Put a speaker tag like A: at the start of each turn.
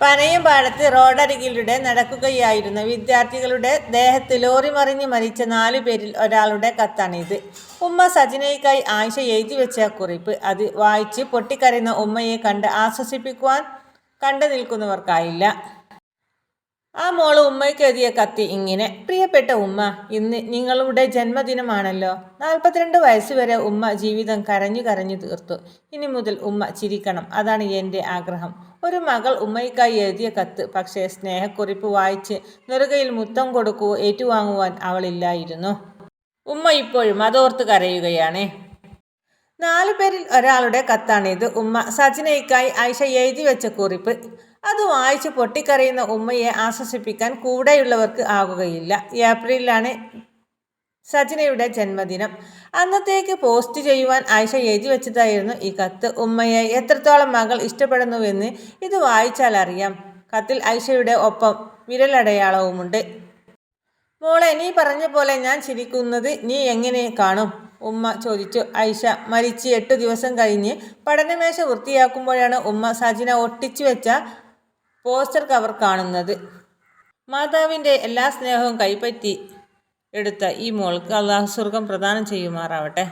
A: പനയും പാടത്ത് റോഡരികിലൂടെ നടക്കുകയായിരുന്ന വിദ്യാർത്ഥികളുടെ ദേഹത്ത് ലോറി മറിഞ്ഞ് മരിച്ച നാലു പേരിൽ ഒരാളുടെ കത്താണിത്. ഉമ്മ സജിനയ്ക്കായി ആയിഷ എഴുതി വെച്ച കുറിപ്പ്. അത് വായിച്ച് പൊട്ടിക്കരയുന്ന ഉമ്മയെ കണ്ട് ആശ്വസിപ്പിക്കുവാൻ കണ്ടു നിൽക്കുന്നവർക്കായില്ല. ആ മോൾ ഉമ്മയ്ക്ക് എഴുതിയ കത്തി ഇങ്ങനെ പ്രിയപ്പെട്ട ഉമ്മ ഇന്ന് നിങ്ങളുടെ ജന്മദിനമാണല്ലോ. നാൽപ്പത്തിരണ്ട് വയസ്സ് വരെ ഉമ്മ ജീവിതം കരഞ്ഞു കരഞ്ഞു തീർത്തു. ഇനി മുതൽ ഉമ്മ ചിരിക്കണം അതാണ് എന്റെ ആഗ്രഹം. ഒരു മകൾ ഉമ്മയ്ക്കായി എഴുതിയ കത്ത് പക്ഷേ സ്നേഹക്കുറിപ്പ് വായിച്ച് നെറുകയിൽ മുത്തം കൊടുക്കുവോ ഏറ്റുവാങ്ങുവാൻ അവളില്ലായിരുന്നു. ഉമ്മ ഇപ്പോഴും അതോർത്ത് കരയുകയാണ്. നാലു പേരിൽ ഒരാളുടെ കത്താണിത്. ഉമ്മ സജിനയ്ക്കായി ആയിഷ എഴുതി വെച്ച കുറിപ്പ്. അത് വായിച്ച് പൊട്ടിക്കറിയുന്ന ഉമ്മയെ ആശ്വസിപ്പിക്കാൻ കൂടെയുള്ളവർക്ക് ആകുകയില്ല. ഏപ്രിലാണ് സജിനയുടെ ജന്മദിനം. അന്നത്തേക്ക് പോസ്റ്റ് ചെയ്യുവാൻ ആയിഷ എഴുതി വെച്ചതായിരുന്നു ഈ കത്ത്. ഉമ്മയെ എത്രത്തോളം മകൾ ഇഷ്ടപ്പെടുന്നുവെന്ന് ഇത് വായിച്ചാൽ അറിയാം. കത്തിൽ ആയിഷയുടെ ഒപ്പം വിരലടയാളവുമുണ്ട്. മോളെ നീ പറഞ്ഞ പോലെ ഞാൻ ചിരിക്കുന്നത് നീ എങ്ങനെ കാണും? ഉമ്മ ചോദിച്ചു. ഐഷ മരിച്ച് എട്ടു ദിവസം കഴിഞ്ഞ് പഠനമേശ വൃത്തിയാക്കുമ്പോഴാണ് ഉമ്മ സജിന ഒട്ടിച്ചു വെച്ച പോസ്റ്റർ കവർ കാണുന്നത്. മാതാവിന്റെ എല്ലാ സ്നേഹവും കൈപ്പറ്റി എടുത്ത ഈ മോൾക്ക് അള്ളാഹു സ്വർഗം പ്രദാനം ചെയ്യുമാറാവട്ടെ.